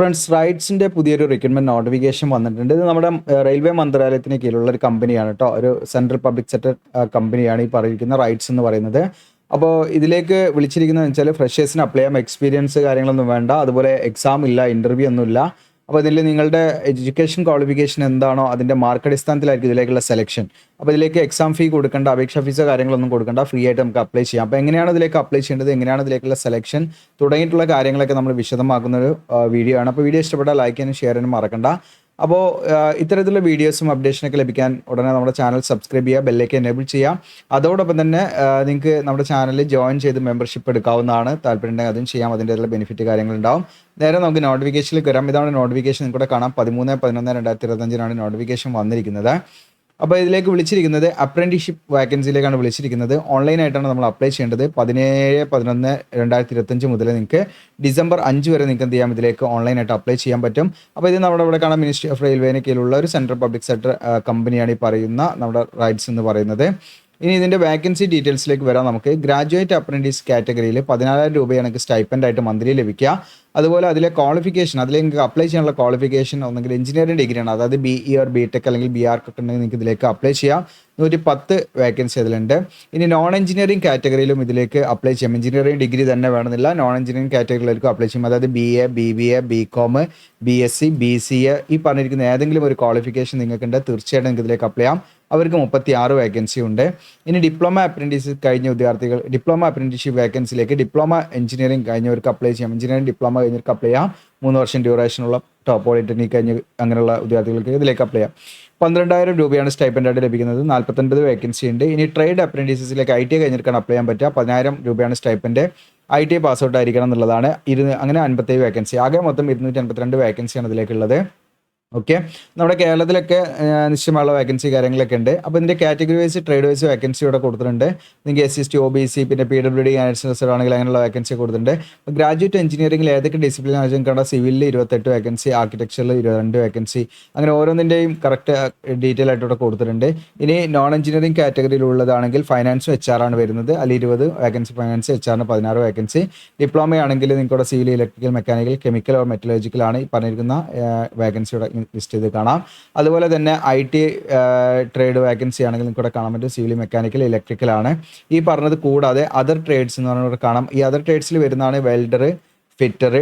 Friends റൈഡ്സിന്റെ പുതിയൊരു recruitment notification വന്നിട്ടുണ്ട്. ഇത് നമ്മുടെ റെയിൽവേ മന്ത്രാലയത്തിന് കീഴിലുള്ള ഒരു കമ്പനിയാണ് കേട്ടോ ഒരു സെൻട്രൽ പബ്ലിക് സെക്ടർ കമ്പനിയാണ് ഈ പറഞ്ഞിരിക്കുന്ന റൈഡ്സ് എന്ന് പറയുന്നത്. അപ്പോൾ ഇതിലേക്ക് വിളിച്ചിരിക്കുന്നത് വെച്ചാൽ ഫ്രഷേഴ്സിന് അപ്ലൈ ചെയ്യാം എക്സ്പീരിയൻസ് കാര്യങ്ങളൊന്നും വേണ്ട. അതുപോലെ എക്സാം ഇല്ല ഇന്റർവ്യൂ ഒന്നുമില്ല. അപ്പോൾ ഇതിൽ നിങ്ങളുടെ എഡ്യൂക്കേഷൻ ക്വാളിഫിക്കേഷൻ എന്താണോ അതിന്റെ മാർക്ക് അടിസ്ഥാനത്തിലായിരിക്കും ഇതിലേക്കുള്ള സെലക്ഷൻ അപ്പോൾ ഇതിലേക്ക് എക്സാം ഫീ കൊടുക്കേണ്ട അപേക്ഷാ ഫീസോ കാര്യങ്ങളൊന്നും കൊടുക്കേണ്ട ഫ്രീ ആയിട്ട് നമുക്ക് അപ്ലൈ ചെയ്യാം. അപ്പോൾ എങ്ങനെയാണ് ഇതിലേക്ക് അപ്ലൈ ചെയ്യേണ്ടത് എങ്ങനെയാണ് ഇതിലേക്കുള്ള സെലക്ഷൻ തുടങ്ങിയിട്ടുള്ള കാര്യങ്ങളൊക്കെ നമ്മൾ വിശദമാക്കുന്ന ഒരു വീഡിയോ ആണ്. അപ്പോൾ വീഡിയോ ഇഷ്ടപ്പെട്ടാൽ ലൈക്ക് ചെയ്യാനും ഷെയർ ചെയ്യാനും മറക്കണ്ട. അപ്പോൾ ഇത്തരത്തിലുള്ള വീഡിയോസും അപ്ഡേഷനൊക്കെ ലഭിക്കാൻ ഉടനെ നമ്മുടെ ചാനൽ സബ്സ്ക്രൈബ് ചെയ്യുക ബെല്ലേക്ക് എനേബിൾ ചെയ്യാം അതോടൊപ്പം തന്നെ നിങ്ങൾക്ക് നമ്മുടെ ചാനലിൽ ജോയിൻ ചെയ്ത് മെമ്പർഷിപ്പ് എടുക്കാവുന്നതാണ്. താല്പര്യമുണ്ടെങ്കിൽ അതും ചെയ്യാം. അതിന്റെതായ ബെനിഫിറ്റ് കാര്യങ്ങളുണ്ടാവും. നേരെ നമുക്ക് നോട്ടിഫിക്കേഷനിലേക്ക് വരാം. ഇതാണ് നോട്ടിഫിക്കേഷൻ. നിങ്ങൾക്കൂടെ കാണാം. പതിമൂന്ന് പതിനൊന്ന് രണ്ടായിരത്തി ഇരുപത്തഞ്ചിനാണ് നോട്ടിഫിക്കേഷൻ വന്നിരിക്കുന്നത്. അപ്പോൾ ഇതിലേക്ക് വിളിച്ചിരിക്കുന്നത് അപ്രന്റീഷിപ്പ് വാക്കൻസിയിലേക്കാണ് വിളിച്ചിരിക്കുന്നത്. ഓൺലൈനായിട്ടാണ് നമ്മൾ അപ്ലൈ ചെയ്യേണ്ടത്. പതിനേഴ് പതിനൊന്ന് രണ്ടായിരത്തി ഇരുപത്തഞ്ച് മുതൽ നിങ്ങൾക്ക് ഡിസംബർ അഞ്ച് വരെ നിങ്ങൾക്ക് എന്ത് ചെയ്യാം? ഇതിലേക്ക് ഓൺലൈനായിട്ട് അപ്ലൈ ചെയ്യാൻ പറ്റും. അപ്പോൾ ഇത് നമ്മുടെ ഇവിടെ കാണാൻ മിനിസ്ട്രി ഓഫ് റെയിൽവേനെ കീഴിലുള്ള ഒരു സെൻട്രൽ പബ്ലിക് സെക്ടർ കമ്പനിയാണ് ഈ പറയുന്ന നമ്മുടെ റൈറ്റ്സ് എന്ന് പറയുന്നത്. ഇനി ഇതിന്റെ വാക്കൻസി ഡീറ്റെയിൽസിലേക്ക് വരാം നമുക്ക്. ഗ്രാജുവേറ്റ് അപ്രന്റീസ് കാറ്റഗറിയിൽ പതിനാലായിരം രൂപയാണ് നിങ്ങൾക്ക് സ്റ്റൈപ്പൻഡ് ആയിട്ട് മന്ത്ലി ലഭിക്കുക. അതുപോലെ അതിലെ ക്വാളിഫിക്കേഷൻ അതിലേക്ക് അപ്ലൈ ചെയ്യാനുള്ള ക്വാളിഫിക്കേഷൻ ഒന്നെങ്കിൽ എഞ്ചിനീയറിംഗ് ഡിഗ്രിയാണ് അതായത് B E or B tech അല്ലെങ്കിൽ ബി ആർക്ക് ഒക്കെ ഉണ്ടെങ്കിൽ നിങ്ങൾക്ക് ഇതിലേക്ക് അപ്ലൈ ചെയ്യാം. നൂറ്റി പത്ത് വേക്കൻസി അതിലുണ്ട്. ഇനി നോൺ എഞ്ചിനീയറിംഗ് കാറ്റഗറിയിലും ഇതിലേക്ക് അപ്ലൈ ചെയ്യാം. എഞ്ചിനീയറിംഗ് ഡിഗ്രി തന്നെ വേണമെന്നില്ല. നോൺ എഞ്ചിനീയറിംഗ് കാറ്റഗറിയിലേക്കും അപ്ലൈ ചെയ്യാം. അതായത് B A B B A B com B S C B C A ഈ പറഞ്ഞിരിക്കുന്ന ഏതെങ്കിലും ഒരു ക്വാളിഫിക്കേഷൻ നിങ്ങൾക്കുണ്ട് തീർച്ചയായിട്ടും നിങ്ങൾക്ക് ഇതിലേക്ക് അപ്ലൈ ചെയ്യാം. അവർക്ക് മുപ്പത്തി ആറ് വേക്കൻസി ഉണ്ട്. ഇനി ഡിപ്ലോമ അപ്രന്റീസ് കഴിഞ്ഞ വിദ്യാർത്ഥികൾ ഡിപ്ലോമ അപ്രന്റീഷിപ്പ് വേക്കൻസിയിലേക്ക് ഡിപ്ലോമ എഞ്ചിനീയറിംഗ് കഴിഞ്ഞവർക്ക് അപ്ലൈ ചെയ്യാം. എഞ്ചിനീയറിംഗ് ഡിപ്ലോമ കഴിഞ്ഞവർക്ക് അപ്ലൈ ചെയ്യാം. മൂന്ന് വർഷം ഡ്യൂറേഷനുള്ള ടോപ്പ് പോളിടെക്നിക് കഴിഞ്ഞ് അങ്ങനെയുള്ള വിദ്യാർത്ഥികൾക്ക് ഇതിലേക്ക് അപ്ലൈ ചെയ്യാം. പന്ത്രണ്ടായിരം രൂപയാണ് സ്റ്റൈപ്പൻഡായിട്ട് ലഭിക്കുന്നത്. നാൽപ്പത്തൊൻപത് വേക്കൻസി ഉണ്ട്. ഇനി ട്രേഡ് അപ്രന്റീസസിലേക്ക് ഐ ടി കഴിഞ്ഞിട്ടാണ് അപ്ലൈ ചെയ്യാൻ പറ്റുക. പതിനായിരം രൂപയാണ് സ്റ്റൈപ്പന്റെ ഐ ടി പാസ് ഔട്ട് ആയിരിക്കണം എന്നുള്ളതാണ്. ഇരുന്ന് അങ്ങനെ അൻപത്തേഴ് വേക്കൻസി ആകെ മൊത്തം ഇരുന്നൂറ്റി അൻപത്തിരണ്ട് വേക്കൻസിയാണ് ഇതിലേക്കുള്ളത്. ഓക്കെ നമ്മുടെ കേരളത്തിലൊക്കെ നിശ്ചയമുള്ള വേക്കൻസി കാര്യങ്ങളൊക്കെ ഉണ്ട്. അപ്പോൾ ഇതിന്റെ category wise trade wise vacancy ഇവിടെ കൊടുത്തിട്ടുണ്ട്. നിങ്ങൾക്ക് S S T O B C പിന്നെ പി ഡബ്ല്യു ഡി ആണെങ്കിൽ അങ്ങനെയുള്ള വേക്കൻസി കൊടുത്തിട്ടുണ്ട്. അപ്പോൾ ഗ്രാജുവേറ്റ് എഞ്ചിനീയറിംഗിൽ ഏതൊക്കെ ഡിസിപ്ലിൻ ആവശ്യം കണ്ട സിവിലിൽ ഇരുപത്തെട്ട് വേക്കൻസി ആർക്കിടെക്ചറിൽ ഇരുപത്തിരണ്ട് വേക്കൻസി അങ്ങനെ ഓരോന്നിന്റെയും കറക്റ്റ് ഡീറ്റെയിൽ ആയിട്ട് ഇവിടെ കൊടുത്തിട്ടുണ്ട്. ഇനി നോൺ എഞ്ചിനീയറിംഗ് കാറ്റഗറിയിലുള്ളതാണെങ്കിൽ ഫൈനാൻസും എച്ച് ആർ ആണ് വരുന്നത്. അതിൽ ഇരുപത് വേക്കൻസി ഫൈനാൻസ് എച്ച് ആറിന് പതിനാറ് വേക്കൻസി ഡിപ്ലോമ ആണെങ്കിൽ ഇവിടെ civil electrical mechanical chemical or metallurgical ആണ് ഈ പറഞ്ഞിരിക്കുന്ന വേക്കൻസി ലിസ്റ്റ് ചെയ്ത് കാണാം. അതുപോലെ തന്നെ ഐ ടി ട്രേഡ് വേക്കൻസി ആണെങ്കിൽ നിങ്ങൾക്ക് ഇവിടെ കാണാൻ പറ്റും. സിവിൽ മെക്കാനിക്കൽ ഇലക്ട്രിക്കൽ ആണ്. ഈ പറഞ്ഞത് കൂടാതെ അതർ ട്രേഡ്സ് എന്ന് പറഞ്ഞാൽ കാണാം. ഈ അതർ ട്രേഡ്സിൽ വരുന്നതാണ് വെൽഡർ ഫിറ്റർ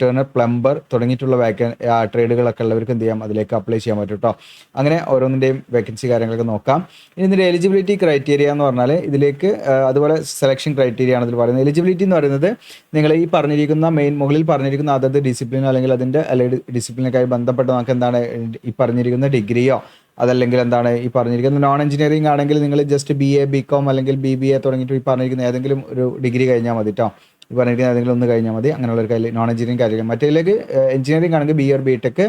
ടേണർ പ്ലംബർ തുടങ്ങിയിട്ടുള്ള വേക്കൻ ട്രേഡുകളൊക്കെ ഉള്ളവർക്ക് എന്ത് ചെയ്യാം? അതിലേക്ക് അപ്ലൈ ചെയ്യാൻ പറ്റും കേട്ടോ അങ്ങനെ ഓരോന്നിന്റെയും വേക്കൻസി കാര്യങ്ങളൊക്കെ നോക്കാം. ഇനി ഇതിന്റെ എലിജിബിലിറ്റി ക്രൈറ്റീരിയ എന്ന് പറഞ്ഞാൽ ഇതിലേക്ക് അതുപോലെ സെലക്ഷൻ ക്രൈറ്റീരിയ ആണ് ഇതിൽ പറയുന്നത്. എലിജിബിലിറ്റി എന്ന് പറയുന്നത് നിങ്ങൾ ഈ പറഞ്ഞിരിക്കുന്ന മെയിൻ മുകളിൽ പറഞ്ഞിരിക്കുന്ന അതത് ഡിസിപ്ലിൻ അല്ലെങ്കിൽ അതിന്റെ അല്ലെങ്കിൽ ഡിസിപ്ലിനൊക്കെ ബന്ധപ്പെട്ട് നമുക്ക് എന്താണ് ഈ പറഞ്ഞിരിക്കുന്ന ഡിഗ്രിയോ അതല്ലെങ്കിൽ എന്താണ് ഈ പറഞ്ഞിരിക്കുന്ന നോൺ എഞ്ചിനീയറിംഗ് ആണെങ്കിൽ നിങ്ങൾ just B A B com അല്ലെങ്കിൽ ബി ബി എ തുടങ്ങിയിട്ട് ഈ പറഞ്ഞിരിക്കുന്ന ഏതെങ്കിലും ഒരു ഡിഗ്രി കഴിഞ്ഞാൽ മതി കേട്ടോ ഈ പറഞ്ഞിരിക്കുന്ന ഏതെങ്കിലും ഒന്ന് കഴിഞ്ഞാൽ മതി. അങ്ങനെയുള്ള ഒരു കാര്യം നോൺ എഞ്ചിനീയറിംഗ് കാര്യം മറ്റേതിലേക്ക് എഞ്ചിനീയറിംഗ് ആണെങ്കിൽ B or B tech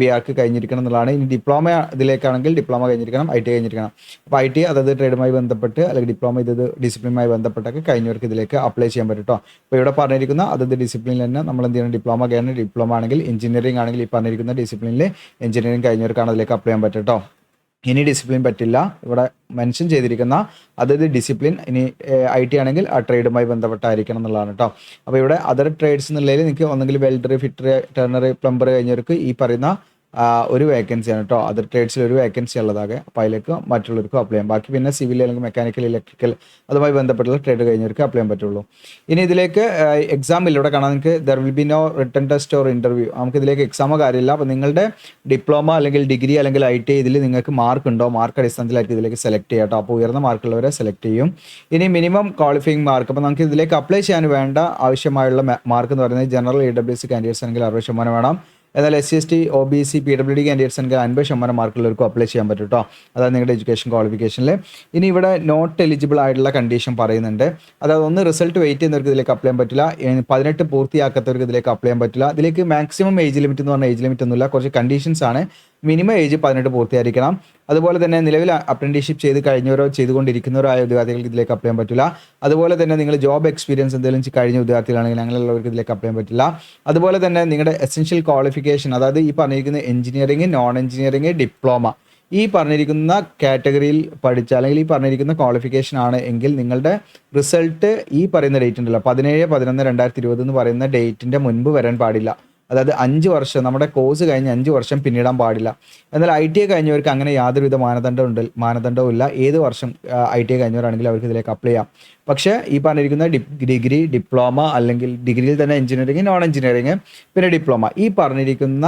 B arch കഴിഞ്ഞിരിക്കണം എന്നുള്ളതാണ്. ഇനി ഡിപ്ലോമ ഇതിലേക്കാണെങ്കിൽ ഡിപ്ലോമ കഴിഞ്ഞിരിക്കണം ഐ ടി കഴിഞ്ഞിരിക്കണം. അപ്പോൾ ഐ ടി അതായത് ട്രേഡുമായി ബന്ധപ്പെട്ട് അല്ലെങ്കിൽ ഡിപ്ലോമ ഇത് ഡിസിപ്ലിനുമായി ബന്ധപ്പെട്ടൊക്കെ കഴിഞ്ഞവർക്ക് ഇതിലേക്ക് അപ്ലൈ ചെയ്യാൻ പറ്റും കേട്ടോ അപ്പോൾ ഇവിടെ പറഞ്ഞിരിക്കുന്ന അതത് ഡിസിപ്ലിനിൽ തന്നെ നമ്മൾ എന്ത് ചെയ്യണം? ഡിപ്ലോമ കഴിഞ്ഞ ഡിപ്ലോമ ആണെങ്കിൽ എഞ്ചിനീയറിംഗ് ആണെങ്കിൽ ഈ പറഞ്ഞിരിക്കുന്ന ഡിസിപ്ലിനിൽ എഞ്ചിനീയറിംഗ് കഴിഞ്ഞവർക്കാണ് അതിലേക്ക് അപ്ലൈ ചെയ്യാൻ പറ്റും കേട്ടോ ഇനി ഡിസിപ്ലിൻ പറ്റില്ല. ഇവിടെ മെൻഷൻ ചെയ്തിരിക്കുന്ന അതായത് ഡിസിപ്ലിൻ ഇനി ഐ ടി ആണെങ്കിൽ ആ ട്രേഡുമായി ബന്ധപ്പെട്ടായിരിക്കണം എന്നുള്ളതാണ് കേട്ടോ അപ്പോൾ ഇവിടെ അതർ ട്രേഡ്സ് എന്നുള്ളതിൽ നിങ്ങൾക്ക് ഒന്നെങ്കിൽ വെൽഡർ ഫിറ്റർ ടേണർ പ്ലംബർ കഴിഞ്ഞവർക്ക് ഈ പറയുന്ന ഒരു വേക്കൻസിയാണ് കേട്ടോ അതർ ട്രേഡ്സിൽ ഒരു വേക്കൻസി ഉള്ളതാകെ അപ്പോൾ അതിലേക്ക് മറ്റുള്ളവർക്കും അപ്ലൈ ചെയ്യാം. ബാക്കി പിന്നെ സിവിൽ അല്ലെങ്കിൽ മെക്കാനിക്കൽ ഇലക്ട്രിക്കൽ അതുമായി ബന്ധപ്പെട്ടുള്ള ട്രേഡ് കഴിഞ്ഞവർക്ക് അപ്ലൈ ചെയ്യാൻ പറ്റുള്ളൂ. ഇനി ഇതിലേക്ക് എക്സാം ഇവിടെ കാണാൻ നിങ്ങൾക്ക് there will be no written test or interview നമുക്ക് ഇതിലേക്ക് എക്സാമോ കാര്യമില്ല. അപ്പോൾ നിങ്ങളുടെ ഡിപ്ലോമ അല്ലെങ്കിൽ ഡിഗ്രി അല്ലെങ്കിൽ ഐ ടി ഇതിൽ നിങ്ങൾക്ക് മാർക്ക് ഉണ്ടോ? മാർക്ക് അടിസ്ഥാനത്തിലായിരിക്കും ഇതിലേക്ക് സെലക്ട് ചെയ്യാം കേട്ടോ അപ്പോൾ ഉയർന്ന മാർക്കുള്ളവരെ സെലക്ട് ചെയ്യും. ഇനി മിനിമം ക്വാളിഫയിങ് മാർക്ക് അപ്പോൾ നമുക്ക് ഇതിലേക്ക് അപ്ലൈ ചെയ്യാൻ വേണ്ട ആവശ്യമായുള്ള മാർക്ക് എന്ന് പറയുന്നത് general E W C candidates ആണെങ്കിൽ അറുപത് ശതമാനം വേണം. എന്നാൽ S C S T O B C P W D candidates എനിക്ക് അൻപത് ശതമാനം മാർക്കുള്ളവർക്കും അപ്ലൈ ചെയ്യാൻ പറ്റും കേട്ടോ അതായത് നിങ്ങളുടെ എഡ്യൂക്കേഷൻ ക്വാളിഫിക്കേഷനിൽ ഇനി ഇവിടെ നോട്ട് എലിജിബിൾ ആയിട്ടുള്ള കണ്ടീഷൻ പറയുന്നുണ്ട്. അതായത് ഒന്ന് റിസൾട്ട് വെയിറ്റ് ചെയ്യുന്നവർക്ക് ഇതിലേക്ക് അപ്ലൈ ചെയ്യാൻ പറ്റില്ല. പതിനെട്ട് പൂർത്തിയാക്കാത്തവർക്ക് ഇതിലേക്ക് അപ്ലൈ ചെയ്യാൻ പറ്റില്ല. ഇതിലേക്ക് മാക്സിമം ഏജ് ലിമിറ്റ് എന്ന് പറഞ്ഞാൽ ഏജ് ലിമിറ്റ് ഒന്നുമില്ല. കുറച്ച് കണ്ടീഷൻസ് ആണ്. മിനിമം ഏജ് പതിനെട്ട് പൂർത്തിയായിരിക്കണം. അതുപോലെ തന്നെ നിലവിൽ അപ്രന്റീഷിപ്പ് ചെയ്ത് കഴിഞ്ഞവരോ ചെയ്തുകൊണ്ടിരിക്കുന്നവരോ ആയ വിദ്യാർത്ഥികൾക്ക് ഇതിലേക്ക് അപ്ലൈ ചെയ്യാൻ പറ്റില്ല. അതുപോലെ തന്നെ നിങ്ങൾ ജോബ് എക്സ്പീരിയൻസ് എന്തെങ്കിലും കഴിഞ്ഞ വിദ്യാർത്ഥികളാണെങ്കിൽ അങ്ങനെയുള്ളവർക്ക് ഇതിലേക്ക് അപ്ലൈ ചെയ്യാൻ പറ്റില്ല. അതുപോലെ തന്നെ നിങ്ങളുടെ എസെൻഷ്യൽ ക്വാളിഫിക്കേഷൻ അതായത് ഈ പറഞ്ഞിരിക്കുന്ന എഞ്ചിനീയറിംഗ് നോൺ എഞ്ചിനീയറിംഗ് ഡിപ്ലോമ ഈ പറഞ്ഞിരിക്കുന്ന കാറ്റഗറിയിൽ പഠിച്ച അല്ലെങ്കിൽ ഈ പറഞ്ഞിരിക്കുന്ന ക്വാളിഫിക്കേഷൻ ആണ് എങ്കിൽ നിങ്ങളുടെ റിസൾട്ട് ഈ പറയുന്ന ഡേറ്റ് ഉണ്ടല്ലോ. പതിനേഴ് പതിനൊന്ന് രണ്ടായിരത്തി ഇരുപത് എന്ന് പറയുന്ന ഡേറ്റിന്റെ മുൻപ് വരാൻ പാടില്ല. അതായത് അഞ്ച് വർഷം നമ്മുടെ കോഴ്സ് കഴിഞ്ഞ് അഞ്ച് വർഷം പിന്നിടാൻ പാടില്ല. എന്നാൽ ഐ ടി ഐ കഴിഞ്ഞവർക്ക് അങ്ങനെ യാതൊരുവിധ മാനദണ്ഡം ഉണ്ട് മാനദണ്ഡവും ഇല്ല. ഏത് വർഷം ഐ ടി ഐ കഴിഞ്ഞവരാണെങ്കിൽ അവർക്ക് ഇതിലേക്ക് അപ്ലൈ ചെയ്യാം. പക്ഷേ ഈ പറഞ്ഞിരിക്കുന്ന ഡിഗ്രി ഡിപ്ലോമ അല്ലെങ്കിൽ ഡിഗ്രിയിൽ തന്നെ എഞ്ചിനീയറിംഗ് നോൺ എഞ്ചിനീയറിംഗ് പിന്നെ ഡിപ്ലോമ. ഈ പറഞ്ഞിരിക്കുന്ന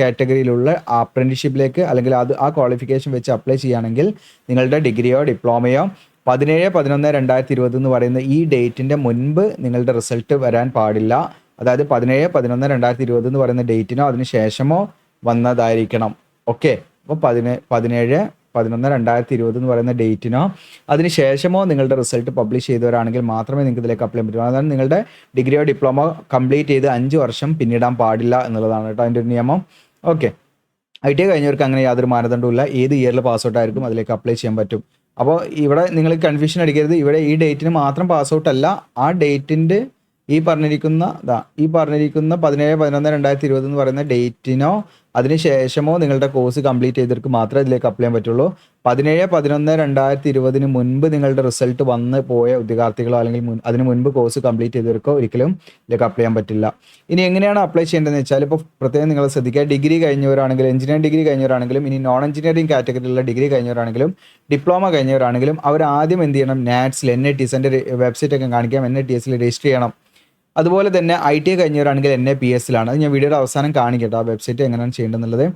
കാറ്റഗറിയിലുള്ള അപ്രന്റീഷിപ്പിലേക്ക് അല്ലെങ്കിൽ അത് ആ ക്വാളിഫിക്കേഷൻ വെച്ച് അപ്ലൈ ചെയ്യുകയാണെങ്കിൽ നിങ്ങളുടെ ഡിഗ്രിയോ ഡിപ്ലോമയോ പതിനേഴ് പതിനൊന്ന് രണ്ടായിരത്തി ഇരുപത് എന്ന് പറയുന്ന ഈ ഡേറ്റിന്റെ മുൻപ് നിങ്ങളുടെ റിസൾട്ട് വരാൻ പാടില്ല. അതായത് പതിനേഴ് പതിനൊന്ന് രണ്ടായിരത്തി ഇരുപത് എന്ന് പറയുന്ന ഡേറ്റിനോ അതിന് ശേഷമോ വന്നതായിരിക്കണം. ഓക്കെ. അപ്പോൾ പതിനേ പതിനേഴ് പതിനൊന്ന് രണ്ടായിരത്തി ഇരുപത് എന്ന് പറയുന്ന ഡേറ്റിനോ അതിന് ശേഷമോ നിങ്ങളുടെ റിസൾട്ട് പബ്ലിഷ് ചെയ്തവരാണെങ്കിൽ മാത്രമേ നിങ്ങൾക്ക് ഇതിലേക്ക് അപ്ലൈ പറ്റൂ. അതാണ് നിങ്ങളുടെ ഡിഗ്രിയോ ഡിപ്ലോമോ കംപ്ലീറ്റ് ചെയ്ത് അഞ്ച് വർഷം പിന്നിടാൻ പാടില്ല എന്നുള്ളതാണ് കേട്ടോ അതിന്റെ ഒരു നിയമം. ഓക്കെ. ഐ ടി കഴിഞ്ഞവർക്ക് അങ്ങനെ യാതൊരു മാനദണ്ഡവുമില്ല ഏത് ഇയറിൽ പാസ് ഔട്ട് ആയിരിക്കും അതിലേക്ക് അപ്ലൈ ചെയ്യാൻ പറ്റും. അപ്പോൾ ഇവിടെ നിങ്ങൾ കൺഫ്യൂഷൻ അടിക്കരുത്. ഇവിടെ ഈ ഡേറ്റിന് മാത്രം പാസ് അല്ല ആ ഡേറ്റിന്റെ ഈ പറഞ്ഞിരിക്കുന്ന ഈ പറഞ്ഞിരിക്കുന്ന പതിനേഴ് പതിനൊന്ന് രണ്ടായിരത്തി ഇരുപത് എന്ന് പറയുന്ന ഡേറ്റിനോ അതിന് ശേഷമോ നിങ്ങളുടെ കോഴ്സ് കംപ്ലീറ്റ് ചെയ്തവർക്ക് മാത്രമേ ഇതിലേക്ക് അപ്ലൈ ചെയ്യാൻ പറ്റുള്ളൂ. പതിനേഴ് പതിനൊന്ന് രണ്ടായിരത്തി ഇരുപതിന് മുൻപ് നിങ്ങളുടെ റിസൾട്ട് വന്ന് പോയ ഉദ്യോഗാർത്ഥികളോ അല്ലെങ്കിൽ അതിന് മുൻപ് കോഴ്സ് കംപ്ലീറ്റ് ചെയ്തവർക്കോ ഒരിക്കലും ഇതിലേക്ക് അപ്ലൈ ചെയ്യാൻ പറ്റില്ല. ഇനി എങ്ങനെയാണ് അപ്ലൈ ചെയ്യേണ്ടതെന്ന് വെച്ചാൽ ഇപ്പോൾ പ്രത്യേകം നിങ്ങൾ ശ്രദ്ധിക്കുക ഡിഗ്രി കഴിഞ്ഞവരാണെങ്കിലും എഞ്ചിനീയറിംഗ് ഡിഗ്രി കഴിഞ്ഞവരാണെങ്കിലും ഇനി നോൺ എഞ്ചിനീയറിംഗ് കാറ്റഗറിയിലുള്ള ഡിഗ്രി കഴിഞ്ഞവരാണെങ്കിലും ഡിപ്ലോമ കഴിഞ്ഞവരാണെങ്കിലും അവർ ആദ്യം എന്ത് ചെയ്യണം? നാറ്റ്സിൽ എൻ ഐ ടി എസിന്റെ വെബ്സൈറ്റ് ഒക്കെ കാണിക്കാം എൻ ഐ ടി എസിൽ രജിസ്റ്റർ ചെയ്യണം. അതുപോലെ തന്നെ ഐ ടി കഴിഞ്ഞവരാണെങ്കിൽ എൻ എ പി എസിലാണ് അത് ഞാൻ വീഡിയോയുടെ അവസാനം കാണിക്കട്ടെ ആ വെബ്സൈറ്റ് എങ്ങനെയാണ് ചെയ്യേണ്ടതെന്നുള്ളത്.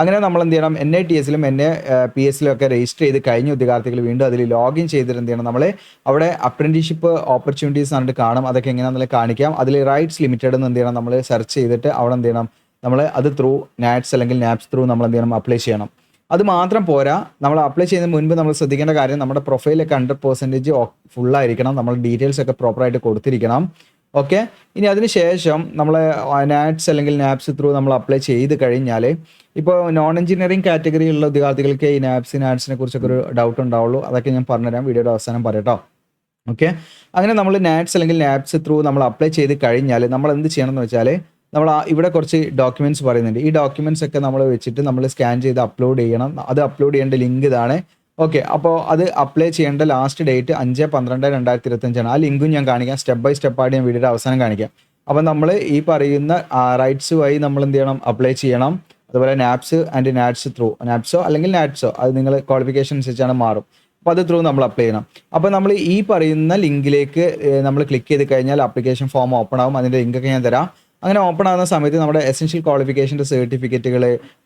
അങ്ങനെ നമ്മൾ എന്ത് ചെയ്യണം? എൻ ഐ ടി എസിലും എൻ എ പി എസിലും ഒക്കെ രജിസ്റ്റർ ചെയ്ത് കഴിഞ്ഞ ഉദ്യോഗാർത്ഥികൾ വീണ്ടും അതിൽ ലോഗിൻ ചെയ്തിട്ട് എന്ത് ചെയ്യണം? നമ്മൾ അവിടെ അപ്രന്റീഷിപ്പ് ഓപ്പർച്യൂണിറ്റീസ് പറഞ്ഞിട്ട് കാണും. അതൊക്കെ എങ്ങനെയാണെന്നുള്ളത് കാണിക്കാം. അതിൽ റൈറ്റ്സ് ലിമിറ്റഡ് എന്ന് എന്ത് ചെയ്യണം? നമ്മൾ സെർച്ച് ചെയ്തിട്ട് അവിടെ എന്ത് ചെയ്യണം? നമ്മൾ അത് ത്രൂ നാറ്റ്സ് അല്ലെങ്കിൽ നാപ്സ് ത്രൂ നമ്മൾ എന്ത് ചെയ്യണം? അപ്ലൈ ചെയ്യണം. അത് മാത്രം പോരാ. നമ്മൾ അപ്ലൈ ചെയ്യുന്ന മുൻപ് നമ്മൾ ശ്രദ്ധിക്കേണ്ട കാര്യം നമ്മുടെ പ്രൊഫൈലൊക്കെ ഹൺഡ്രഡ് പെർസെന്റേജ് ഫുള്ളായിരിക്കണം നമ്മൾ ഡീറ്റെയിൽസ് ഒക്കെ പ്രോപ്പറായിട്ട് കൊടുത്തിരിക്കണം. ഓക്കെ ഇനി അതിന് ശേഷം നമ്മൾ നാറ്റ്സ് അല്ലെങ്കിൽ നാപ്സ് ത്രൂ നമ്മൾ അപ്ലൈ ചെയ്ത് കഴിഞ്ഞാൽ ഇപ്പോൾ നോൺ എഞ്ചിനീയറിംഗ് കാറ്റഗറിയിലുള്ള ഉദ്യോഗാർത്ഥികൾക്ക് ഈ നാപ്സ് നാറ്റ്സിനെ കുറിച്ചൊക്കെ ഒരു ഡൗട്ട് ഉണ്ടാവുള്ളൂ. അതൊക്കെ ഞാൻ പറഞ്ഞുതരാം. വീഡിയോയുടെ അവസാനം പറയട്ടോ. ഓക്കെ അങ്ങനെ നമ്മൾ നാറ്റ്സ് അല്ലെങ്കിൽ നാപ്സ് ത്രൂ നമ്മൾ അപ്ലൈ ചെയ്ത് കഴിഞ്ഞാൽ നമ്മൾ എന്ത് ചെയ്യണം എന്ന് വെച്ചാൽ നമ്മൾ ഇവിടെ കുറച്ച് ഡോക്യുമെന്റ്സ് പറയുന്നുണ്ട്. ഈ ഡോക്യുമെന്റ്സ് ഒക്കെ നമ്മൾ വെച്ചിട്ട് നമ്മൾ സ്കാൻ ചെയ്ത് അപ്ലോഡ് ചെയ്യണം. അത് അപ്ലോഡ് ചെയ്യേണ്ട ലിങ്ക് ഇതാണ്. ഓക്കെ അപ്പോൾ അത് അപ്ലൈ ചെയ്യേണ്ട ലാസ്റ്റ് ഡേറ്റ് അഞ്ച് പന്ത്രണ്ട് രണ്ടായിരത്തി ഇരുപത്തഞ്ചാണ് ആ ലിങ്കും ഞാൻ കാണിക്കാം. സ്റ്റെപ്പ് ബൈ സ്റ്റെപ്പ് ആയിട്ട് ഞാൻ വീഡിയോയുടെ അവസാനം കാണിക്കാം. അപ്പം നമ്മൾ ഈ പറയുന്ന റൈറ്റ്സ് വഴി നമ്മൾ എന്ത് ചെയ്യണം? അപ്ലൈ ചെയ്യണം. അതുപോലെ നാപ്സ് ആൻഡ് നാറ്റ്സ് ത്രൂ നാപ്സോ അല്ലെങ്കിൽ നാറ്റ്സോ അത് നിങ്ങൾ ക്വാളിഫിക്കേഷൻ അനുസരിച്ചാണ് മാറും. അപ്പോൾ അത് ത്രൂ നമ്മൾ അപ്ലൈ ചെയ്യണം. അപ്പോൾ നമ്മൾ ഈ പറയുന്ന ലിങ്കിലേക്ക് നമ്മൾ ക്ലിക്ക് ചെയ്ത് കഴിഞ്ഞാൽ അപ്ലിക്കേഷൻ ഫോം ഓപ്പൺ ആവും. അതിന്റെ ലിങ്കൊക്കെ ഞാൻ തരാം. അങ്ങനെ ഓപ്പൺ ആകുന്ന സമയത്ത് നമ്മുടെ എസെൻഷ്യൽ ക്വാളിഫിക്കേഷന്റെ സർട്ടിഫിക്കറ്റുകൾ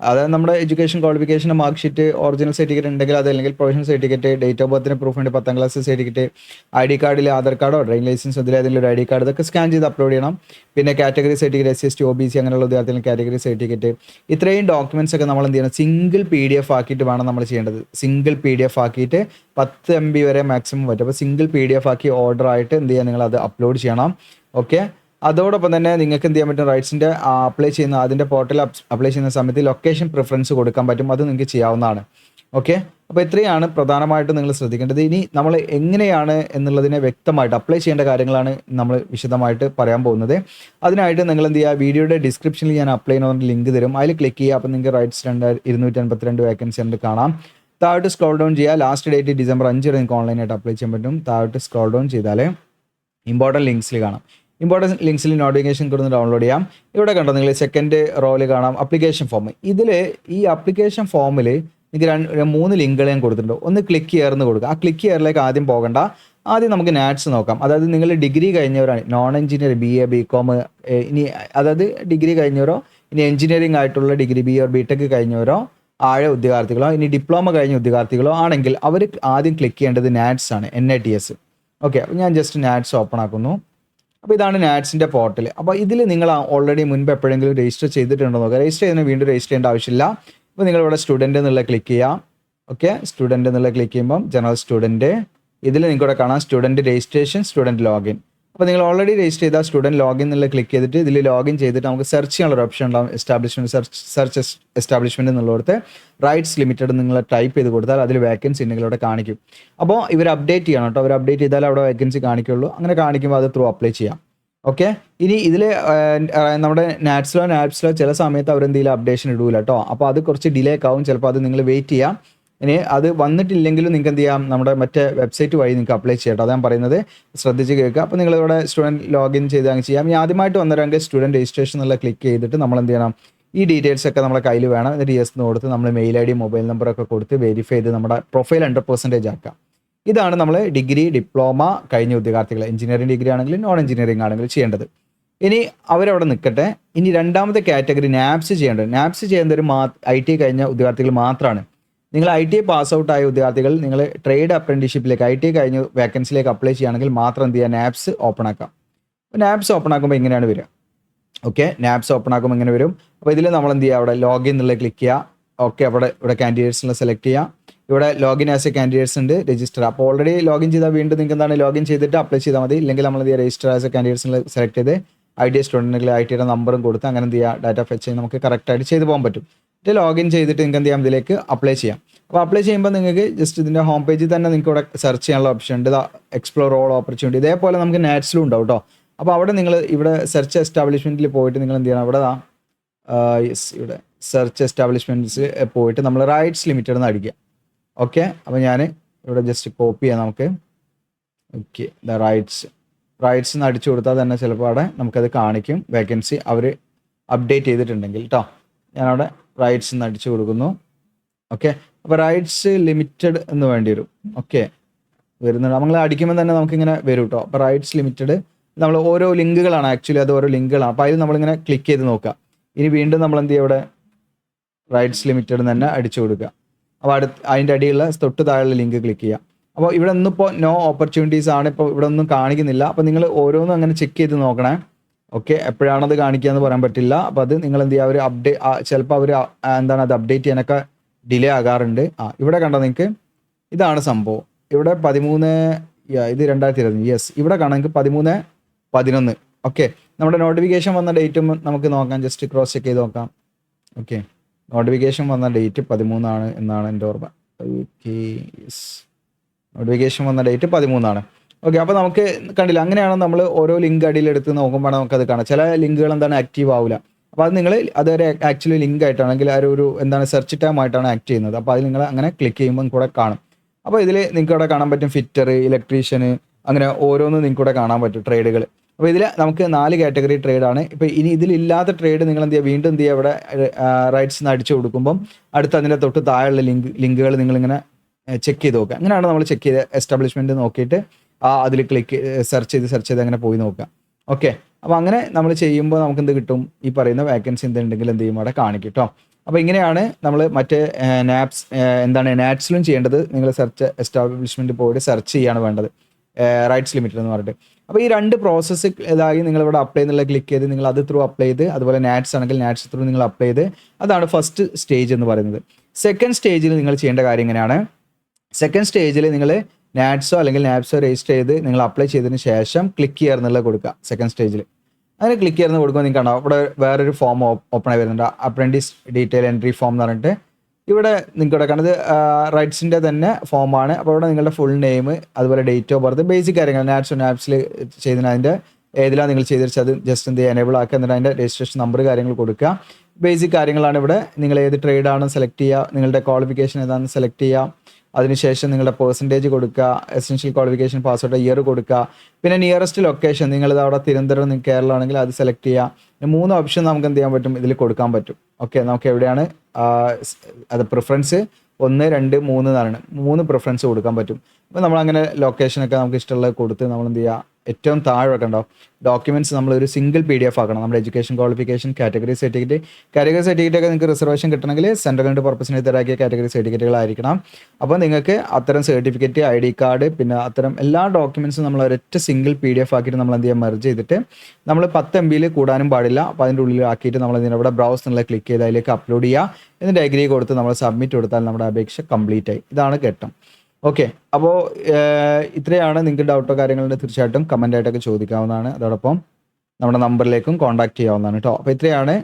അതായത് നമ്മുടെ എഡ്യൂക്കേഷൻ ക്വാളിഫിക്കേഷന്റെ മാർക്ക് ഷീറ്റ് ഒറിജിനൽ സർട്ടിഫിക്കറ്റ് ഉണ്ടെങ്കിൽ അത് അല്ലെങ്കിൽ പ്രൊഫഷണൽ സർട്ടിഫിക്കറ്റ് ഡേറ്റ് ഓഫ് ബർത്തിന് പ്രൂഫ് ഉണ്ട് പത്താം ക്ലാസ് സർട്ടിഫിക്കറ്റ് ഐ ഡി കാർഡിൽ ആധാർ കാർഡോ ഡ്രൈവിംഗ് ലൈസൻസ് ഇതിലേതെങ്കിലും ഒരു ഐ ഡി കാർഡ് ഇതൊക്കെ സ്കാൻ ചെയ്ത് അപ്ലോഡ് ചെയ്യണം. പിന്നെ category certificate S S T O B C അങ്ങനെയുള്ള വിദ്യാർത്ഥികൾ കാറ്റഗറി സർട്ടിഫിക്കറ്റ് ഇത്രയും ഡോക്യുമെന്റ്സ് ഒക്കെ നമ്മൾ എന്ത് ചെയ്യണം? സിംഗിൾ പി ഡി എഫ് ആക്കിയിട്ട് വേണം നമ്മൾ ചെയ്യേണ്ടത്. സിംഗിൾ പി ഡി എഫ് ആക്കിയിട്ട് പത്ത് എം ബി വരെ മാക്സിമം പറ്റും അപ്പോൾ സിംഗിൾ പി ഡി എഫ് ആക്കി ഓർഡർ ആയിട്ട് എന്ത് ചെയ്യുക നിങ്ങൾ അത് അപ്ലോഡ് ചെയ്യണം. ഓക്കെ അതോടൊപ്പം തന്നെ നിങ്ങൾക്ക് എന്ത് ചെയ്യാൻ പറ്റും? റൈറ്റ്സിന്റെ അപ്ലൈ ചെയ്യുന്ന അതിന്റെ പോർട്ടൽ അപ്ലൈ ചെയ്യുന്ന സമയത്ത് ലൊക്കേഷൻ പ്രിഫറൻസ് കൊടുക്കാൻ പറ്റും. അത് നിങ്ങൾക്ക് ചെയ്യാവുന്നതാണ്. ഓക്കെ അപ്പോൾ ഇത്രയാണ് പ്രധാനമായിട്ടും നിങ്ങൾ ശ്രദ്ധിക്കേണ്ടത്. ഇനി നമ്മൾ എങ്ങനെയാണ് എന്നുള്ളതിനെ വ്യക്തമായിട്ട് അപ്ലൈ ചെയ്യേണ്ട കാര്യങ്ങളാണ് നമ്മൾ വിശദമായിട്ട് പറയാൻ പോകുന്നത്. അതിനായിട്ട് നിങ്ങൾ എന്ത് ചെയ്യുക? വീഡിയോയുടെ ഡിസ്ക്രിപ്ഷനിൽ ഞാൻ അപ്ലൈ ചെയ്യുന്ന ലിങ്ക് തരും. അതിൽ ക്ലിക്ക് ചെയ്യുക. അപ്പോൾ നിങ്ങൾക്ക് റൈറ്റ്സ് രണ്ട് ഇരുന്നൂറ്റി അൻപത്തിരണ്ട് വേക്കൻസി ഉണ്ട് കാണാം. താഴോട്ട് സ്ക്രോൾ ഡൗൺ ചെയ്യുക. ലാസ്റ്റ് ഡേറ്റ് ഡിസംബർ അഞ്ച് വരെ നിങ്ങൾക്ക് ഓൺലൈനായിട്ട് അപ്ലൈ ചെയ്യാൻ പറ്റും. താഴോട്ട് സ്ക്രോൾ ഡൗൺ ചെയ്താൽ ഇമ്പോർട്ടന്റ് ലിങ്ക്സിൽ കാണാം. ഇമ്പോർട്ടന്റ് ലിങ്ക്സിൽ നോട്ടിഫിക്കേഷൻ കൊടുത്ത് ഡൗൺലോഡ് ചെയ്യാം. ഇവിടെ കണ്ടോ നിങ്ങൾ സെക്കൻഡ് റോയിൽ കാണാം അപ്ലിക്കേഷൻ ഫോം ഇതിൽ ഈ അപ്ലിക്കേഷൻ ഫോമിൽ നിങ്ങൾക്ക് രണ്ട് മൂന്ന് ലിങ്കുകൾ ഞാൻ കൊടുത്തിട്ടുണ്ട്. ഒന്ന് ക്ലിക്ക് ചെയ്യാർന്ന് കൊടുക്കുക. ആ ക്ലിക്ക് ചെയ്യാറിലേക്ക് ആദ്യം പോകണ്ട. ആദ്യം നമുക്ക് നാറ്റ്സ് നോക്കാം. അതായത് നിങ്ങൾ degree കഴിഞ്ഞവരാണ്. Non engineer B A B com ഇനി അതായത് ഡിഗ്രി കഴിഞ്ഞവരോ ഇനി എഞ്ചിനീയറിംഗ് ആയിട്ടുള്ള degree B or B tech കഴിഞ്ഞവരോ ആഴ ഉദ്യോഗാർത്ഥികളോ ഇനി ഡിപ്ലോമ കഴിഞ്ഞ ഉദ്യോഗാർത്ഥികളോ ആണെങ്കിൽ അവർ ആദ്യം ക്ലിക്ക് ചെയ്യേണ്ടത് നാറ്റ്സ് ആണ്. N I T S okay ഞാൻ ജസ്റ്റ് നാറ്റ്സ് ഓപ്പൺ ആക്കുന്നു. അപ്പോൾ ഇതാണ് നാറ്റ്സിന്റെ പോർട്ടൽ അപ്പോൾ ഇതിൽ നിങ്ങൾ ഓൾറെഡി മുൻപ് എപ്പോഴെങ്കിലും രജിസ്റ്റർ ചെയ്തിട്ടുണ്ടോ നോക്കുക രജിസ്റ്റർ ചെയ്യുന്ന വീണ്ടും രജിസ്റ്റർ ചെയ്യേണ്ട ആവശ്യമില്ല. അപ്പോൾ നിങ്ങൾ ഇവിടെ സ്റ്റുഡന്റ് എന്നുള്ള ക്ലിക്ക് ചെയ്യാം. ഓക്കെ സ്റ്റുഡന്റ് എന്നുള്ള ക്ലിക്ക് ചെയ്യുമ്പം ജനറൽ സ്റ്റുഡന്റ് ഇതിൽ നിങ്ങൾക്കിവിടെ കാണാം സ്റ്റുഡന്റ് രജിസ്ട്രേഷൻ സ്റ്റുഡന്റ് ലോഗിൻ അപ്പോൾ നിങ്ങൾ ഓൾറെഡി രജിസ്റ്റർ ചെയ്ത സ്റ്റുഡന്റ് ലോഗിൻ എന്നുള്ള ക്ലിക്ക് ചെയ്തിട്ട് ഇതിൽ ലോഗിൻ ചെയ്തിട്ട് നമുക്ക് സെർച്ച് ചെയ്യാനുള്ള ഒരു ഓപ്ഷൻ ഉണ്ടാവും എസ്റ്റാബ്ലിഷ്മെന്റ് സെർച്ച് സെർച്ച് എസ്റ്റാബ്ലിഷ്മെന്റ് എന്നുള്ളിടത്ത് റൈറ്റ്സ് ലിമിറ്റഡ് നിങ്ങൾ ടൈപ്പ് ചെയ്ത് കൊടുത്താൽ അതിൽ വേക്കൻസി ഉണ്ടെങ്കിൽ അവിടെ കാണിക്കും. അപ്പോൾ ഇവർ അപ്ഡേറ്റ് ചെയ്യണം കേട്ടോ. അവർ അപ്ഡേറ്റ് ചെയ്താൽ അവിടെ വേക്കൻസി കാണിക്കുള്ളൂ. അങ്ങനെ കാണിക്കുമ്പോൾ അത് ത്രൂ അപ്ലൈ ചെയ്യാം. ഓക്കെ ഇനി ഇതിൽ നമ്മുടെ നാറ്റ്സിലോ നാറ്റ്സിലോ ചില സമയത്ത് അവരെന്തെങ്കിലും അപ്ഡേഷൻ ഇടൂല കേട്ടോ. അപ്പോൾ അത് കുറച്ച് ഡിലേ ആവും. ചിലപ്പോൾ അത് നിങ്ങൾ വെയിറ്റ് ചെയ്യാം. ഇനി അത് വന്നിട്ടില്ലെങ്കിലും നിങ്ങൾക്ക് എന്ത് ചെയ്യാം? നമ്മുടെ മറ്റേ വെബ്സൈറ്റ് വഴി നിങ്ങൾക്ക് അപ്ലൈ ചെയ്യട്ടോ. അതാണ് പറയുന്നത്. ശ്രദ്ധിച്ച് കേൾക്കുക. അപ്പോൾ നിങ്ങൾ ഇവിടെ സ്റ്റുഡന്റ് ലോഗിൻ ചെയ്ത് അങ്ങ് ചെയ്യാം. ഇനി ആദ്യമായിട്ട് വന്നവരെങ്കിൽ സ്റ്റുഡന്റ് രജിസ്ട്രേഷൻ എന്നുള്ള ക്ലിക്ക് ചെയ്തിട്ട് നമ്മൾ എന്ത് ചെയ്യണം? ഈ ഡീറ്റെയിൽസ് ഒക്കെ നമ്മുടെ കയ്യിൽ വേണം. എന്നിട്ട് യെസ് എന്ന് കൊടുത്ത് നമ്മൾ മെയിൽ ഐ ഡി മൊബൈൽ നമ്പറൊക്കെ കൊടുത്ത് വെരിഫൈ ചെയ്ത് നമ്മുടെ പ്രൊഫൈൽ ഹൺഡ്രഡ് പെർസെന്റേജ് ആക്കാം. ഇതാണ് നമ്മൾ ഡിഗ്രി ഡിപ്ലോമ കഴിഞ്ഞ ഉദ്യോഗാർത്ഥികൾ. എഞ്ചിനീയറിംഗ് ഡിഗ്രി ആണെങ്കിലും നോൺ എഞ്ചിനീയറിംഗ് ആണെങ്കിലും ചെയ്യേണ്ടത്. ഇനി അവരവിടെ നിൽക്കട്ടെ. ഇനി രണ്ടാമത്തെ കാറ്റഗറി നാപ്സ് ചെയ്യേണ്ടത്. നാപ്സ് ഒരു മാ ഐ ടി കഴിഞ്ഞ ഉദ്യോഗാർത്ഥികൾ മാത്രമാണ് നിങ്ങൾ I T I pass out ആയ വിദ്യാർത്ഥികൾ നിങ്ങൾ ട്രേഡ് അപ്രന്റീഷിപ്പിലേക്ക് ഐ ടി ഐ കഴിഞ്ഞ് വേക്കൻസിയിലേക്ക് അപ്ലൈ ചെയ്യുകയാണെങ്കിൽ മാത്രം എന്ത് ചെയ്യുക? നാപ്സ് ഓപ്പൺ ആക്കാം നാപ്സ് ഓപ്പൺ ആക്കുമ്പോൾ ഇങ്ങനെയാണ് വരിക. ഓക്കെ നാപ്സ് ഓപ്പൺ ആക്കുമ്പോൾ ഇങ്ങനെ വരും. അപ്പോൾ ഇതിൽ നമ്മൾ എന്ത് ചെയ്യുക? അവിടെ ലോഗിൻ എന്നുള്ള ക്ലിക്ക് ചെയ്യുക. ഓക്കെ അവിടെ ഇവിടെ കാൻഡിഡേറ്റ്സിനെ സെലക്ട് ചെയ്യുക. ഇവിടെ ലോഗിൻ ആസ് എ കാൻഡിഡേറ്റ്സ് ഉണ്ട് രജിസ്റ്റർ അപ്പോൾ ഓൾറെഡി ലോഗിൻ ചെയ്താൽ വീണ്ടും നിങ്ങൾക്ക് എന്താണ്? ലോഗിൻ ചെയ്തിട്ട് അപ്ലൈ ചെയ്താൽ മതി. ഇല്ലെങ്കിൽ നമ്മൾ എന്ത് ചെയ്യുക? രജിസ്റ്റർ ആസ് എ കാൻഡിഡേറ്റ്സിനെ സെലക്ട് ചെയ്ത് ഐ ടി സ്റ്റുഡന്റുകൾ ഐ ടിയുടെ നമ്പറും കൊടുത്ത് അങ്ങനെ എന്ത് ചെയ്യുക? ഡാറ്റ ഫെച്ച് നമുക്ക് കറക്റ്റായിട്ട് ചെയ്തു പോകാൻ പറ്റും. എന്നിട്ട് ലോഗിൻ ചെയ്തിട്ട് നിങ്ങൾക്ക് എന്ത് ചെയ്യാം? ഇതിലേക്ക് അപ്ലൈ ചെയ്യാം. അപ്പോൾ അപ്ലൈ ചെയ്യുമ്പോൾ നിങ്ങൾക്ക് ജസ്റ്റ് ഇതിന്റെ ഹോം പേജിൽ തന്നെ നിങ്ങൾക്ക് ഇവിടെ സെർച്ച് ചെയ്യാനുള്ള ഓപ്ഷൻ ഉണ്ട്. എക്സ്പ്ലോർ ഓൾ ഓപ്പർച്യൂണിറ്റി ഇതേപോലെ നമുക്ക് നാറ്റ്സിലും ഉണ്ടാവും കേട്ടോ. അപ്പോൾ അവിടെ നിങ്ങൾ ഇവിടെ സെർച്ച് എസ്റ്റാബ്ലിഷ്മെന്റിൽ പോയിട്ട് നിങ്ങൾ എന്ത് ചെയ്യണം? അവിടെ യെസ് ഇവിടെ സെർച്ച് എസ്റ്റാബ്ലിഷ്മെന്റ്സ് പോയിട്ട് നമ്മൾ റൈറ്റ്സ് ലിമിറ്റഡ് എന്ന് അടിക്കുക. ഓക്കെ അപ്പോൾ ഞാൻ ഇവിടെ ജസ്റ്റ് കോപ്പി ചെയ്യാം നമുക്ക്. ഓക്കെ ദ റൈറ്റ്സ് റൈറ്റ്സ് എന്ന് അടിച്ചു കൊടുത്താൽ തന്നെ ചിലപ്പോൾ അവിടെ നമുക്കത് കാണിക്കും. വേക്കൻസി അവർ അപ്ഡേറ്റ് ചെയ്തിട്ടുണ്ടെങ്കിൽ കേട്ടോ ഞാനവിടെ റൈറ്റ്സ് എന്ന് അടിച്ചു കൊടുക്കുന്നു. ഓക്കെ അപ്പോൾ റൈറ്റ്സ് ലിമിറ്റഡ് എന്ന് വേണ്ടി വരും. ഓക്കെ വരുന്നുണ്ട്. നമ്മൾ അടിക്കുമ്പോൾ തന്നെ നമുക്കിങ്ങനെ വരും കേട്ടോ അപ്പോൾ റൈറ്റ്സ് ലിമിറ്റഡ് നമ്മൾ ഓരോ ലിങ്കുകളാണ് ആക്ച്വലി അത് ഓരോ ലിങ്കുകളാണ്. അപ്പോൾ അതിൽ നമ്മളിങ്ങനെ ക്ലിക്ക് ചെയ്ത് നോക്കുക. ഇനി വീണ്ടും നമ്മൾ എന്ത് ചെയ്യുക ഇവിടെ റൈറ്റ്സ് ലിമിറ്റഡ് തന്നെ അടിച്ചു കൊടുക്കുക. അപ്പോൾ അടുത്ത് അതിന്റെ അടിയുള്ള തൊട്ട് താഴെയുള്ള ലിങ്ക് ക്ലിക്ക് ചെയ്യുക. അപ്പോൾ ഇവിടെ ഒന്നും ഇപ്പോൾ നോ ഓപ്പർച്യൂണിറ്റീസ് ആണ്. ഇപ്പോൾ ഇവിടെ ഒന്നും കാണിക്കുന്നില്ല. അപ്പോൾ നിങ്ങൾ ഓരോന്നും അങ്ങനെ ചെക്ക് ചെയ്ത് നോക്കണേ. ഓക്കെ എപ്പോഴാണത് കാണിക്കുക എന്ന് പറയാൻ പറ്റില്ല. അപ്പോൾ അത് നിങ്ങൾ എന്ത് ചെയ്യുക അവർ അപ്ഡേറ്റ് ചിലപ്പോൾ അവർ എന്താണ് അത് അപ്ഡേറ്റ് ചെയ്യാനൊക്കെ ഡിലേ ആകാറുണ്ട്. ആ ഇവിടെ കണ്ടോ നിങ്ങൾക്ക് ഇതാണ് സംഭവം. ഇവിടെ പതിമൂന്ന് ഇത് രണ്ടായിരത്തി ഇരുപത്തി യെസ് ഇവിടെ കാണാം നിങ്ങൾക്ക് പതിമൂന്ന് പതിനൊന്ന്. ഓക്കെ നമ്മുടെ നോട്ടിഫിക്കേഷൻ വന്ന ഡേറ്റും നമുക്ക് നോക്കാം. ജസ്റ്റ് ക്രോസ് ചെക്ക് ചെയ്ത് നോക്കാം. ഓക്കെ നോട്ടിഫിക്കേഷൻ വന്ന ഡേറ്റ് പതിമൂന്നാണ് എന്നാണ് എന്റെ ഓർമ്മ. ഓക്കെ യെസ് നോട്ടിഫിക്കേഷൻ വന്ന ഡേറ്റ് പതിമൂന്നാണ്. ഓക്കെ അപ്പോൾ നമുക്ക് കണ്ടില്ല. അങ്ങനെയാണ് നമ്മൾ ഓരോ ലിങ്ക് അടിയിൽ എടുത്ത് നോക്കുമ്പോൾ നമുക്കത് കാണാം. ചില ലിങ്കുകൾ എന്താണ് ആക്റ്റീവ് ആവില്ല അപ്പോൾ അത് നിങ്ങൾ അതൊരു ആക്ച്വലി ലിങ്ക് ആയിട്ടാണെങ്കിൽ ആ ഒരു എന്താണ് സെർച്ച് ടൈം ആയിട്ടാണ് ആക്ട് ചെയ്യുന്നത്. അപ്പോൾ അത് നിങ്ങൾ അങ്ങനെ ക്ലിക്ക് ചെയ്യുമ്പോൾ കൂടെ കാണും. അപ്പോൾ ഇതിൽ നിങ്ങൾക്ക് ഇവിടെ കാണാൻ പറ്റും ഫിറ്റർ ഇലക്ട്രീഷ്യന് അങ്ങനെ ഓരോന്ന് നിങ്ങൾക്ക് ഇവിടെ കാണാൻ പറ്റും ട്രേഡുകൾ അപ്പോൾ ഇതിൽ നമുക്ക് നാല് കാറ്റഗറി ട്രേഡാണ് ഇപ്പോൾ ഇനി ഇതിലില്ലാത്ത ട്രേഡ് നിങ്ങൾ എന്ത് ചെയ്യുക? വീണ്ടും എന്ത് ചെയ്യുക? ഇവിടെ റൈറ്റ്സ് നിന്ന് അടിച്ചു കൊടുക്കുമ്പം അടുത്ത് അതിന്റെ തൊട്ട് താഴെയുള്ള ലിങ്ക് ലിങ്കുകൾ നിങ്ങളിങ്ങനെ ചെക്ക് ചെയ്ത് നോക്കുക. അങ്ങനെയാണ് നമ്മൾ ചെക്ക് ചെയ്ത് എസ്റ്റാബ്ലിഷ്മെന്റ് നോക്കിയിട്ട് ആ അതിൽ ക്ലിക്ക് സെർച്ച് ചെയ്ത് സെർച്ച് ചെയ്ത് അങ്ങനെ പോയി നോക്കാം ഓക്കെ അപ്പോൾ അങ്ങനെ നമ്മൾ ചെയ്യുമ്പോൾ നമുക്ക് എന്ത് കിട്ടും? ഈ പറയുന്ന വേക്കൻസി എന്തുണ്ടെങ്കിൽ എന്ത് ചെയ്യും? അവിടെ കാണിക്കും കേട്ടോ അപ്പോൾ ഇങ്ങനെയാണ് നമ്മൾ മറ്റേ നാപ്സ് എന്താണ് നാറ്റ്സിലും ചെയ്യേണ്ടത്. നിങ്ങൾ സെർച്ച് എസ്റ്റാബ്ലിഷ്മെന്റ് പോയിട്ട് സെർച്ച് ചെയ്യാണ് വേണ്ടത്. റൈറ്റ്സ് ലിമിറ്റഡ് എന്ന് പറഞ്ഞിട്ട്. അപ്പോൾ ഈ രണ്ട് പ്രോസസ്സ് ഇതായി നിങ്ങൾ ഇവിടെ അപ്ലൈ എന്നുള്ള ക്ലിക്ക് ചെയ്ത് നിങ്ങൾ അത് ത്രൂ അപ്ലൈ ചെയ്ത് അതുപോലെ നാറ്റ്സ് ആണെങ്കിൽ നാറ്റ്സ് ത്രൂ നിങ്ങൾ അപ്ലൈ ചെയ്ത് അതാണ് ഫസ്റ്റ് സ്റ്റേജ് എന്ന് പറയുന്നത്. സെക്കൻഡ് സ്റ്റേജിൽ നിങ്ങൾ ചെയ്യേണ്ട കാര്യം എങ്ങനെയാണ് സെക്കൻഡ് സ്റ്റേജിൽ നിങ്ങൾ നാറ്റ്സോ അല്ലെങ്കിൽ നാപ്സോ രജിസ്റ്റർ ചെയ്ത് നിങ്ങൾ അപ്ലൈ ചെയ്തതിന് ശേഷം ക്ലിക്ക് ചെയ്യുക എന്നുള്ളത് കൊടുക്കുക സെക്കൻഡ് സ്റ്റേജിൽ അങ്ങനെ ക്ലിക്ക് ചെയ്യുന്ന കൊടുക്കുമ്പോൾ നിങ്ങൾക്ക് കാണാം അവിടെ വേറൊരു ഫോം ഓപ്പൺ ആയി വരുന്നുണ്ട്. അപ്രന്റീസ് ഡീറ്റെയിൽ എൻട്രി ഫോം എന്ന് പറഞ്ഞിട്ട്. ഇവിടെ നിങ്ങൾക്ക് ഇവിടെ കാണുന്നത് റൈറ്റ്സിന്റെ തന്നെ ഫോമാണ് അപ്പോൾ ഇവിടെ നിങ്ങളുടെ ഫുൾ നെയിം അതുപോലെ ഡേറ്റ് ഓഫ് ബർത്ത് ബേസിക് കാര്യങ്ങൾ. നാറ്റ്സോ നാപ്സിൽ ചെയ്തതിന് അതിന്റെ ഏതിലാണ് നിങ്ങൾ ചെയ്തിരിച്ചത്? അത് ജസ്റ്റ് എന്ത് എനേബിൾ ആക്കുക എന്നിട്ട് അതിന്റെ രജിസ്ട്രേഷൻ നമ്പർ കാര്യങ്ങൾ കൊടുക്കുക. ബേസിക് കാര്യങ്ങളാണ് ഇവിടെ. നിങ്ങൾ ഏത് ട്രേഡാണ് സെലക്ട് ചെയ്യുക. നിങ്ങളുടെ ക്വാളിഫിക്കേഷൻ ഏതാണെന്ന് സെലക്ട് ചെയ്യുക. അതിനുശേഷം നിങ്ങളുടെ പെർസെന്റേജ് കൊടുക്കുക എസെൻഷ്യൽ ക്വാളിഫിക്കേഷൻ പാസ്വേഡ് ഇയർ കൊടുക്കുക. പിന്നെ നിയറസ്റ്റ് ലൊക്കേഷൻ നിങ്ങളിത് അവിടെ തിരുവനന്തപുരം കേരളം ആണെങ്കിൽ അത് സെലക്ട് ചെയ്യുക. മൂന്ന് ഓപ്ഷൻ നമുക്ക് എന്ത് ചെയ്യാൻ പറ്റും? ഇതിൽ കൊടുക്കാൻ പറ്റും. ഓക്കെ നമുക്ക് എവിടെയാണ്? അത് പ്രിഫറൻസ് ഒന്ന് രണ്ട് മൂന്ന് എന്നാണ് മൂന്ന് പ്രിഫറൻസ് കൊടുക്കാൻ പറ്റും. അപ്പോൾ നമ്മൾ അങ്ങനെ ലൊക്കേഷനൊക്കെ നമുക്ക് ഇഷ്ടമുള്ളത് കൊടുത്ത് നമ്മൾ എന്ത് ചെയ്യുക? ഏറ്റവും താഴെ ഉണ്ടാവും ഡോക്യുമെന്റ്സ് നമ്മൾ ഒരു സിംഗിൾ പി ഡി എഫ് ആക്കണം. നമ്മുടെ education qualification category certificate category certificate ഒക്കെ നിങ്ങൾക്ക് റിസർവേഷൻ കിട്ടണമെങ്കിൽ സെൻട്രൽ ഗവൺമെന്റ് പർപ്പസിന് തയ്യാറാക്കിയ കാറ്റഗറി സർട്ടിഫിക്കറ്റുകളായിരിക്കണം അപ്പോൾ നിങ്ങൾക്ക് അത്തരം സർട്ടിഫിക്കറ്റ് ഐ ഡി കാർഡ് പിന്നെ അത്തരം എല്ലാ ഡോക്യുമെന്റ്സും നമ്മൾ ഒരൊറ്റ സിംഗിൾ പി ഡി എഫ് ആക്കിയിട്ട് നമ്മൾ എന്ത് ചെയ്യാം? മെർജ് ചെയ്തിട്ട് നമ്മൾ പത്ത് എം ബിയിൽ കൂടാനും പാടില്ല. അപ്പോൾ അതിന്റെ ഉള്ളിൽ ആക്കിയിട്ട് നമ്മൾ ഇതിന്റെ ഇവിടെ ബ്രൗസ് എന്നുള്ള ക്ലിക്ക് ചെയ്ത് അതിലേക്ക് അപ്ലോഡ് ചെയ്യുക. എന്നിട്ട് അഗ്രി കൊടുത്ത് നമ്മൾ സബ്മിറ്റ് കൊടുത്താൽ നമ്മുടെ അപേക്ഷ കംപ്ലീറ്റ് ആയി. ഇതാണ് ഘട്ടം. ഓക്കെ. അപ്പോൾ ഇത്രയാണ് നിങ്ങൾക്ക് ഡൗട്ടോ കാര്യങ്ങളുണ്ട് തീർച്ചയായിട്ടും കമന്റ് ആയിട്ടൊക്കെ ചോദിക്കാവുന്നതാണ്. അതോടൊപ്പം നമ്മുടെ നമ്പറിലേക്കും കോൺടാക്ട് ചെയ്യാവുന്നതാണ് കേട്ടോ അപ്പോൾ ഇത്രയാണ്.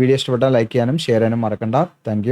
വീഡിയോ ഇഷ്ടപ്പെട്ടാൽ ലൈക്ക് ചെയ്യാനും ഷെയർ ചെയ്യാനും മറക്കണ്ട. താങ്ക്